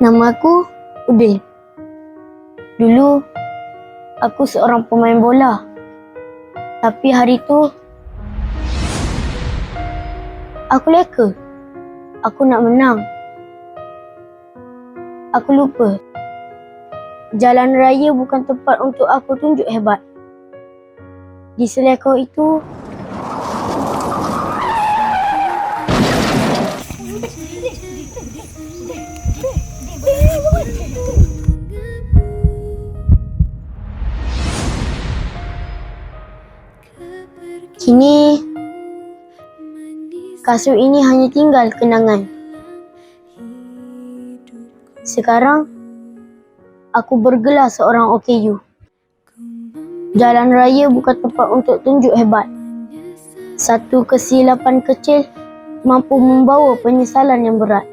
Nama aku Udin. Dulu aku seorang pemain bola. Tapi hari tu aku leka. Aku nak menang. Aku lupa. Jalan raya bukan tempat untuk aku tunjuk hebat. Di selekau itu Kini kasut ini hanya tinggal kenangan. Sekarang aku bergelar seorang OKU. Jalan raya bukan tempat untuk tunjuk hebat. Satu kesilapan kecil mampu membawa penyesalan yang berat.